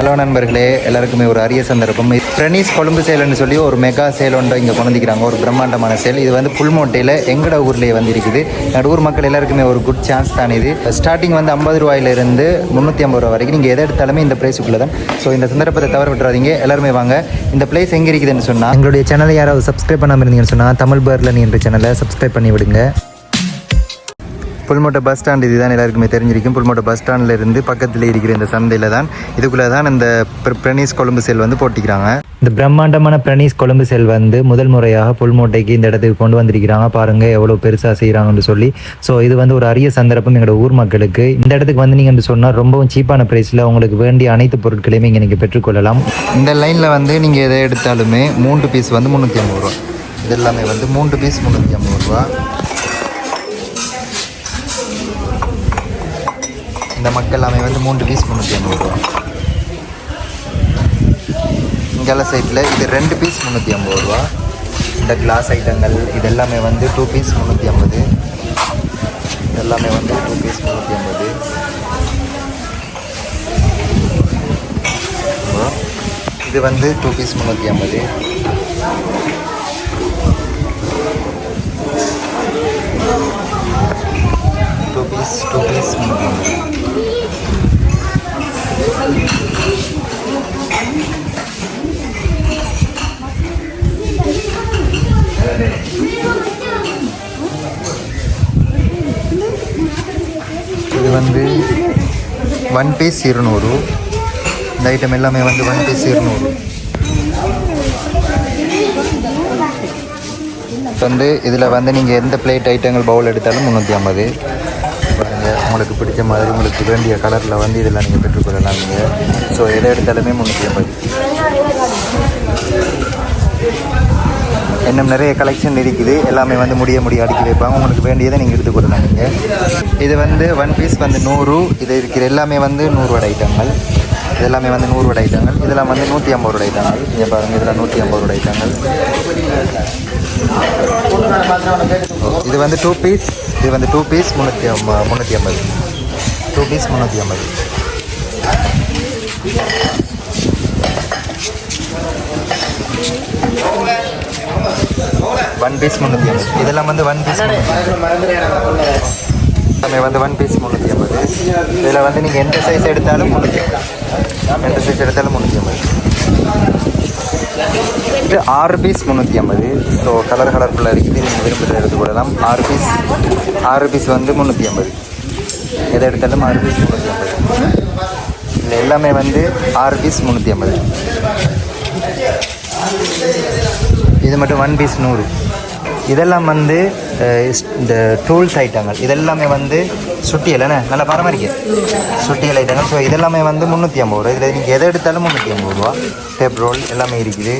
Hello நண்பர்களே எல்லாருக்குமே ஒரு அரிய சந்தர்ப்பம். பிரணீஸ் கொழும்பு சேல்னு சொல்லி ஒரு மெகா சேல் ஒன்று இங்கே கொண்டிருக்கிறாங்க ஒரு பிரம்மாண்டமான சேல். இது வந்து புல்மோட்டையில் எங்கட ஊர்லேயே வந்து இருக்குது மக்கள் எல்லாருக்குமே ஒரு குட் சான்ஸ் தான் இது. ஸ்டார்டிங் வந்து ஐம்பது ரூபாயிலிருந்து முந்நூற்றி ஐம்பது ரூபா வரைக்கும். நீங்கள் எதை எடுத்தாலுமே இந்த பிளேஸுக்குள்ளே தான் ஸோ இந்த சந்தர்ப்பத்தை தவற விட்டுறாதீங்க. எல்லாருமே வாங்க. இந்த பிளேஸ் எங்கே இருக்குதுன்னு சொன்னால் எங்களுடைய சேனலை யாராவது சப்ஸ்கிரைப் பண்ணாமல் இருந்தீங்கன்னு சொன்னால் தமிழ் பேர்லன் என்ற சேனலை சப்ஸ்கிரைப் பண்ணி விடுங்க. புல்மோட்டை பஸ் ஸ்டாண்ட் இதுதான் எல்லாருக்குமே தெரிஞ்சிருக்கும். புல்மோட்டை பஸ் ஸ்டாண்டில் இருந்து பக்கத்தில் இருக்கிற இந்த சந்தையில் தான் இதுக்குள்ளே தான் இந்த பிர- பிரணீஸ் கொழும்பு செல் வந்து போட்டிக்கிறாங்க. இந்த பிரம்மாண்டமான பிரணீஸ் கொழும்பு செல் வந்து முதல் முறையாக புல்மோட்டைக்கு இந்த இடத்துக்கு கொண்டு வந்திருக்கிறாங்க. பாருங்க எவ்வளோ பெருசாக செய்கிறாங்கன்னு சொல்லி. ஸோ இது வந்து ஒரு அரிய சந்தர்ப்பம் எங்களோட ஊர் மக்களுக்கு. இந்த இடத்துக்கு வந்து நீங்கள் சொன்னால் ரொம்பவும் சீப்பான ப்ரைஸில் உங்களுக்கு வேண்டிய அனைத்து பொருட்களையுமே இங்கே நீங்கள் பெற்றுக்கொள்ளலாம். இந்த லைனில் வந்து நீங்கள் எதை எடுத்தாலுமே மூன்று பீஸ் வந்து முந்நூற்றி ஐம்பது ரூபா. இது எல்லாமே வந்து மூன்று பீஸ் முந்நூற்றி ஐம்பது ரூபா. இந்த மக்கள் எல்லாமே வந்து மூன்று பீஸ் முந்நூற்றி ஐம்பது ரூபா. இங்கெல்லாம் சைட்டில் இது ரெண்டு பீஸ் முந்நூற்றி ஐம்பது ரூபா. இந்த கிளாஸ் ஐட்டங்கள் இது எல்லாமே வந்து டூ பீஸ் முந்நூற்றி ஐம்பது. இதெல்லாமே வந்து டூ பீஸ் முந்நூற்றி ஐம்பது. இது வந்து டூ பீஸ் முந்நூற்றி ஐம்பது. வந்து ஒன் பீஸ் இருநூறு. இந்த ஐட்டம் எல்லாமே வந்து ஒன் பீஸ் இருநூறு. வந்து இதில் வந்து நீங்கள் எந்த பிளேட் ஐட்டங்கள் பவுல் எடுத்தாலும் முந்நூற்றி ஐம்பது. பாருங்கள் உங்களுக்கு பிடிச்ச மாதிரி உங்களுக்கு வேண்டிய கலரில் வந்து இதெல்லாம் நீங்கள் பெற்றுக்கொள்ளலாம் நீங்கள் ஸோ எதை எடுத்தாலுமே முந்நூற்றி ஐம்பது. இன்னும் நிறைய கலெக்ஷன் இருக்குது. எல்லாமே வந்து முடிய முடிய அடுக்கி வைப்பாங்க. உங்களுக்கு வேண்டியதை நீங்கள் எடுத்துக்கொள்ளலாம் நீங்கள் இது வந்து ஒன் பீஸ் வந்து நூறு. இது இருக்கிற எல்லாமே வந்து நூறுவடை ஐட்டங்கள். இதெல்லாமே வந்து நூறு வடை ஐட்டங்கள். இதெல்லாம் வந்து நூற்றி ஐம்பது ரூபாய் ஐட்டங்கள். இங்கே பாருங்கள் இதில் நூற்றி ஐம்பது ரூபாய் ஐட்டங்கள். இது வந்து டூ பீஸ் இது வந்து டூ பீஸ் முந்நூற்றி ஐம்பது முந்நூற்றி ஐம்பது. டூ பீஸ் முந்நூற்றி ஐம்பது. ஒன் பீஸ் முந்நூற்றி ஐம்பது. இதெல்லாம் வந்து ஒன் பீஸ் எல்லாமே வந்து ஒன் பீஸ் முந்நூற்றி ஐம்பது. இதில் வந்து நீங்கள் எந்த சைஸ் எடுத்தாலும் முந்நூற்றி எந்த சைஸ் எடுத்தாலும் முந்நூற்றி ஐம்பது. இது ஆறு பீஸ் முந்நூற்றி ஐம்பது. ஸோ கலர் கலர்ஃபுல்லாக இருக்குது. நீங்கள் விரும்புகிற எடுத்துக்கொள்ளலாம் ஆறு பீஸ் ஆறு பீஸ் வந்து முந்நூற்றி ஐம்பது. எதை எடுத்தாலும் ஆறு பீஸ் முந்நூற்றி ஐம்பது. இதில் எல்லாமே வந்து ஆறு பீஸ் முந்நூற்றி ஐம்பது. இது மட்டும் ஒன் பீஸ் நூறு. இதெல்லாம் வந்து இந்த டூல்ஸ் ஐட்டங்கள் இதெல்லாமே வந்து சுட்டியல் என்ன? நல்லா பராமரிக்க சுட்டியல் ஐட்டங்கள் ஸோ இதெல்லாமே வந்து முந்நூற்றி ஐம்பது ரூபா இதில் நீங்கள் எதை எடுத்தாலும் முந்நூற்றி ஐம்பது ரூபா டேப் ரோல் எல்லாமே இருக்குது.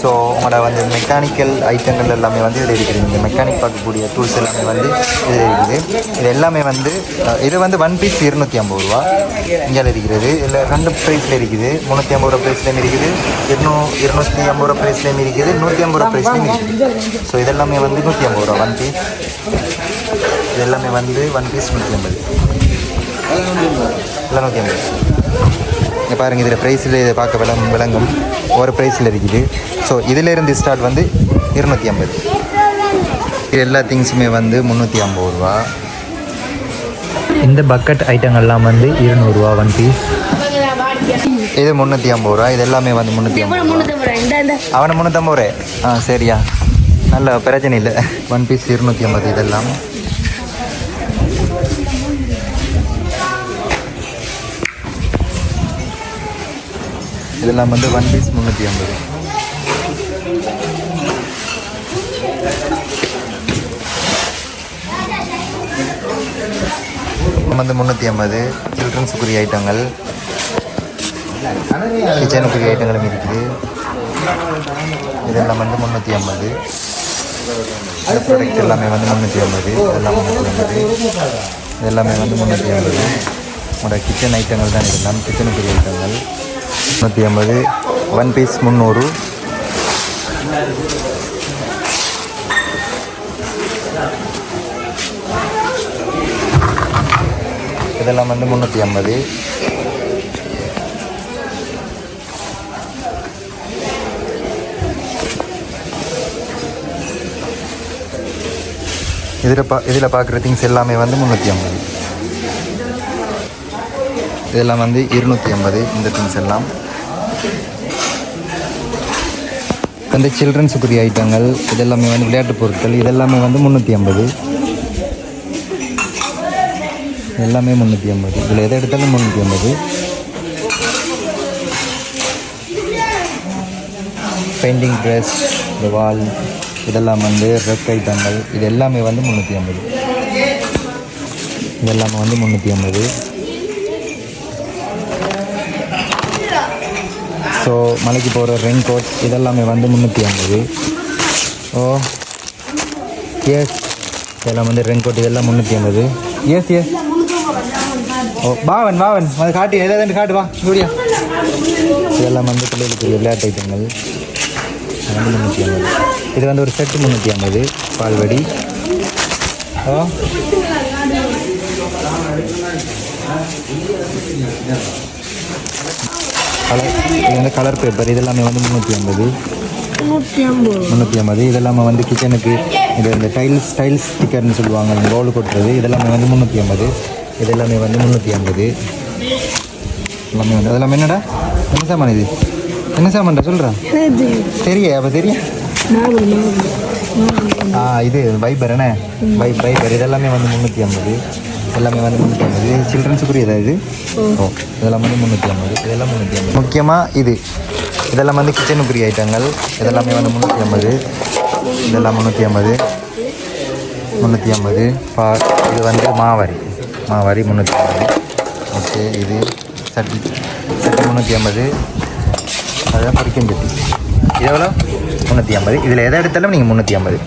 ஸோ உங்களோட வந்து மெக்கானிக்கல் ஐட்டங்கள் எல்லாமே வந்து இதில் இருக்குது. நீங்கள் மெக்கானிக் பார்க்கக்கூடிய டூல்ஸ் எல்லாமே வந்து இதில் இருக்குது. இது எல்லாமே வந்து இது வந்து ஒன் பீஸ் இருநூற்றி ஐம்பது ரூபா இங்கே இருக்கிறது. இல்லை ரெண்டு ப்ரைஸில் இருக்குது. முந்நூற்றி ஐம்பது ரூபா ப்ரைஸ்லேயும் இருக்குது. இருநூ இருநூற்றி ஐம்பது ரூபா ப்ரைஸ்லேயும் இருக்குது. நூற்றி ஐம்பது ரூபா ப்ரைஸ்லேயும் இருக்குது. ஸோ இதெல்லாமே வந்து நூற்றி ஐம்பது ரூபா ஒன் பீஸ் இது எல்லாமே வந்து ஒன் பீஸ் நூற்றி ஐம்பது. எல்லாம் நூற்றி ஐம்பது. இங்கே பாருங்கள் இதில் ப்ரைஸில் இதை பார்க்க விளங் விளங்கும். ஒரு ப்ரைஸில் இருக்குது. ஸோ இதிலேருந்து ஸ்டார்ட் வந்து இருநூற்றி ஐம்பது. இது எல்லா திங்ஸுமே வந்து முந்நூற்றி ஐம்பது ரூபா. இந்த பக்கெட் ஐட்டங்கள்லாம் வந்து இருநூறுவா ஒன் பீஸ் இது முந்நூற்றி ஐம்பது ரூபா. இது எல்லாமே வந்து முந்நூற்றி ஐம்பது ரூபா. அவனை முந்நூற்றம்பது ரூபா ஆ சரியா. நல்ல பிரச்சனை இல்லை. ஒன் பீஸ் இருநூற்றி ஐம்பது இதெல்லாம். இதெல்லாம் வந்து ஒன் பீஸ் முந்நூற்றி ஐம்பது. வந்து முந்நூற்றி ஐம்பது. சில்ட்ரன்ஸுக்குரிய ஐட்டங்கள். கிச்சனுக்குரிய ஐட்டங்களும் இருக்குது. இதெல்லாம் வந்து முந்நூற்றி ஐம்பது. ப்ராடக்ட் எல்லாமே வந்து முந்நூற்றி ஐம்பது. இதெல்லாம் முந்நூற்றி ஐம்பது. எல்லாமே வந்து முந்நூற்றி ஐம்பது. உங்களோட கிச்சன் ஐட்டங்கள் தான் இதெல்லாம். கிச்சனுக்குரிய ஐட்டங்கள் முந்நூற்றி ஐம்பது. ஒன் பீஸ் முந்நூறு. இதெல்லாம் வந்து முந்நூற்றி ஐம்பது. இதில் பா இதில் பார்க்குற திங்ஸ் எல்லாமே வந்து முந்நூற்றி ஐம்பது. இதெல்லாம் வந்து இருநூற்றி ஐம்பது இந்த திங்ஸ் எல்லாம். அந்த சில்ட்ரன்ஸுக்குரிய ஐட்டங்கள் இதெல்லாமே வந்து விளையாட்டு பொருட்கள் இதெல்லாமே வந்து முந்நூற்றி ஐம்பது. எல்லாமே முந்நூற்றி ஐம்பது. இதில் எதை எடுத்தாலும் முந்நூற்றி ஐம்பது. பெயிண்டிங் ட்ரெஸ் இந்த வால் இதெல்லாம் வந்து ரெக்கை ஐட்டங்கள் இது எல்லாமே வந்து முந்நூற்றி ஐம்பது. இதெல்லாமே வந்து முந்நூற்றி ஐம்பது. ஸோ மலைக்கு போகிற ரெயின் கோட் இதெல்லாமே வந்து முந்நூற்றி ஐம்பது. ஓ எஸ் இதெல்லாம் வந்து ரெயின் கோட் இதெல்லாம் முந்நூற்றி ஐம்பது. Yes yes oh Pavan Pavan. அது காட்டு எதாவது காட்டு வா. ஜூடியா இதெல்லாம் வந்து பிள்ளைகளுக்கு விளையாட்டு ஐட்டங்கள். முந்நூற்றி ஐம்பது. இது வந்து ஒரு செட்டு முந்நூற்றி ஐம்பது பால்வடி. கலர் இது வந்து கலர் பேப்பர் இதெல்லாமே வந்து முந்நூற்றி ஐம்பது. நூற்றி ஐம்பது. முந்நூற்றி ஐம்பது. இதெல்லாமே வந்து கிச்சனுக்கு இது இந்த டைல்ஸ் டைல்ஸ் ஸ்டிக்கர்னு சொல்லுவாங்க. ரோல் கொட்டுறது இதெல்லாமே வந்து முந்நூற்றி ஐம்பது. இதெல்லாமே வந்து முந்நூற்றி ஐம்பது. எல்லாமே வந்து அதெல்லாம் என்னடா? என்ன சாமான் இது? என்ன சாமான்டா சொல்கிறா இது. தெரிய? அப்போ தெரியும். ஆ இது வைபர் என்ன வை வைபர் இதெல்லாமே வந்து முந்நூற்றி ஐம்பது. எல்லாமே வந்து முந்நூற்றி ஐம்பது. இது சில்ட்ரன்ஸுக்குரியதா இது? ஓ. இதெல்லாம் வந்து முந்நூற்றி ஐம்பது. இதெல்லாம் முந்நூற்றி ஐம்பது. முக்கியமாக இது. இதெல்லாம் வந்து கிச்சனுக்குரிய ஐட்டங்கள் இதெல்லாமே வந்து முந்நூற்றி ஐம்பது. இதெல்லாம் முந்நூற்றி ஐம்பது. முந்நூற்றி ஐம்பது. பா இது வந்து மாவாரி. மாவாரி முந்நூற்றி ஐம்பது. ஓகே இது சட்டி. சட்டி முந்நூற்றி ஐம்பது. அதுதான் பொரிக்கும் சட்டி. இது எவ்வளோ முந்நூற்றி ஐம்பது. இதில் எதை எடுத்தாலும் நீங்கள் முந்நூற்றி ஐம்பது.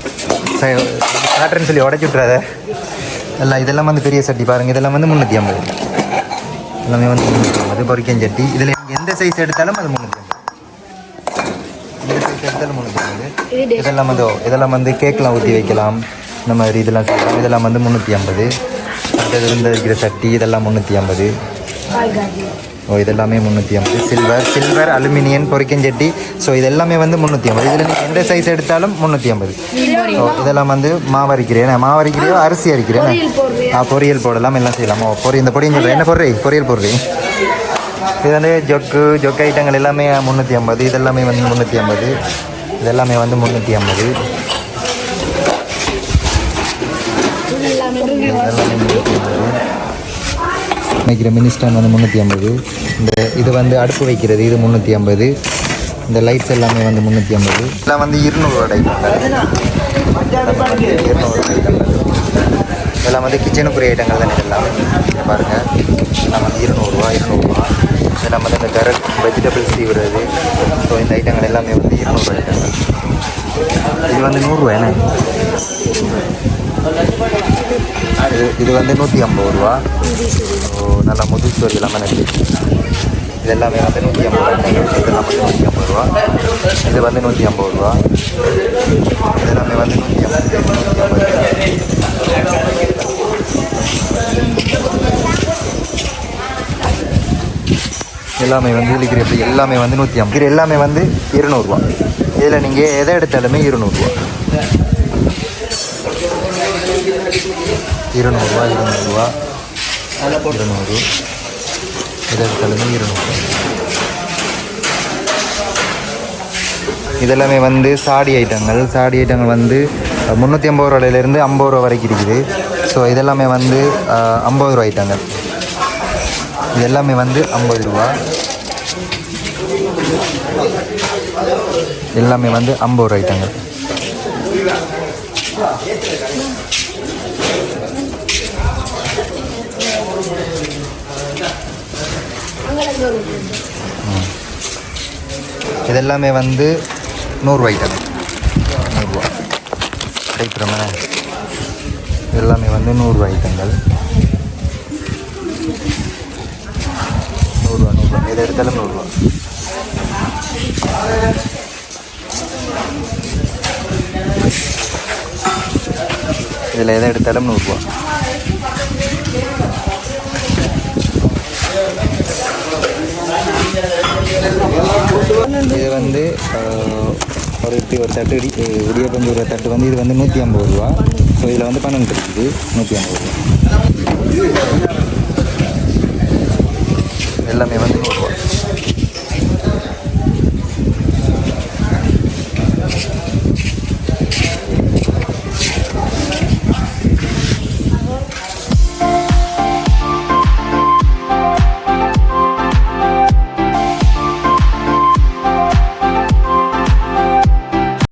காட்டுறேன்னு சொல்லி உடச்சி விட்றாத எல்லாம் இதெல்லாம் வந்து பெரிய சட்டி பாருங்கள் இதெல்லாம் வந்து முந்நூற்றி ஐம்பது. எல்லாமே வந்து முந்நூற்றி ஐம்பது. பொரிக்கும் சட்டி. இதில் எந்த சைஸ் எடுத்தாலும் அது முந்நூற்றி ஐம்பது. எந்த சைஸ் எடுத்தாலும் முந்நூற்றி ஐம்பது. இதெல்லாம் வந்து இதெல்லாம் வந்து கேக்லாம் ஊற்றி வைக்கலாம். இந்த மாதிரி இதெல்லாம் செய்யலாம். இதெல்லாம் வந்து முந்நூற்றி ஐம்பது. அடுத்தது இருந்து இருக்கிற சட்டி இதெல்லாம் முந்நூற்றி ஐம்பது. ஓ இதெல்லாமே முந்நூற்றி ஐம்பது. சில்வர் சில்வர் அலுமினியம் பொரிக்கஞ்சட்டி ஸோ இதெல்லாமே வந்து முந்நூற்றி ஐம்பது. இதில் நீங்கள் எந்த சைஸ் எடுத்தாலும் முந்நூற்றி ஐம்பது. ஓ இதெல்லாம் வந்து மாவு அரிக்கிறேன் மாவு அரிக்கிறியோ அரிசி அரிக்கிறேன். ஆ பொரியல் போடலாம் எல்லாம் செய்யலாம். ஓ பொரி இந்த பொடியும் சொல்கிறேன் என்ன பொருள் பொரியல் போடுறேன் இது வந்து ஜொக்கு ஜொக்கு ஐட்டங்கள் எல்லாமே முந்நூற்றி ஐம்பது. இதெல்லாமே வந்து முந்நூற்றி ஐம்பது. இதெல்லாமே வந்து முந்நூற்றி ஐம்பது. இதெல்லாமே முந்நூற்றி ஐம்பது. வைக்கிற மினிஸ்டான் வந்து முந்நூற்றி ஐம்பது. இந்த இது வந்து அடுப்பு வைக்கிறது இது முந்நூற்றி ஐம்பது. இந்த லைட்ஸ் எல்லாமே வந்து முந்நூற்றி ஐம்பது. இதெல்லாம் வந்து இருநூறு ஐட்டங்கள் இருநூறு இதெல்லாம் வந்து கிச்சனுக்குரிய ஐட்டங்கள் தான் இதெல்லாம்? பாருங்க. இதெல்லாம் வந்து இருநூறுவா இருநூறுவா. இதெல்லாம் வந்து இந்த கரட் வெஜிடபிள்ஸ் சீவுறது ஸோ இந்த ஐட்டங்கள் எல்லாமே வந்து இருநூறுவா ஐட்டங்கள் இது வந்து நூறுரூவா என்ன? இது இது வந்து நூற்றி ஐம்பது ரூபா. ஸோ நல்லா வரி எல்லாமே இருக்குது இது எல்லாமே வந்து நூற்றி ஐம்பது ரூபா. இதெல்லாம் வந்து நூற்றி ஐம்பது ரூபா. இது வந்து நூற்றி ஐம்பது ரூபா. இது எல்லாமே வந்து நூற்றி ஐம்பது நூற்றி ஐம்பது எல்லாமே வந்து இருக்கிற எப்படி? எல்லாமே வந்து நூற்றி ஐம்பது எல்லாமே வந்து இருநூறுவா இதில் நீங்கள் எதை எடுத்தாலுமே இருநூறுவா இருநூறுவா இருநூறுவா. இருநூறு. எதை இருநூறு. இதெல்லாமே வந்து சாடி ஐட்டங்கள். சாடி ஐட்டங்கள் வந்து முந்நூற்றி ஐம்பது ரூபாயிலேருந்து ஐம்பது ரூபா வரைக்கும் இருக்குது. ஸோ இதெல்லாமே வந்து ஐம்பது ரூபா ஐட்டங்கள். இது எல்லாமே வந்து ஐம்பது ரூபா. எல்லாமே வந்து ஐம்பது ரூபா ஐட்டங்கள். இதெல்லாமே வந்து நூறுரூவாய்க்கு ஐட்டம் நூறுரூவா கிடைக்கிறோமே எல்லாமே வந்து நூறுரூவா ஐட்டங்கள் நூறுரூவா நூறுரூவா எது எடுத்தாலும் நூறுரூவா இதில் எதை எடுத்தாலும் நூறுரூவா வந்து ஒரு இப்படி ஒரு தட்டு இடி இடியப்பம் ஒரு தட்டு வந்து இது வந்து நூற்றி ஐம்பது ரூபா. ஸோ இதில் வந்து பன்னெண்டு இருக்குது. நூற்றி ஐம்பது ரூபா. எல்லாமே வந்து நூறுரூவா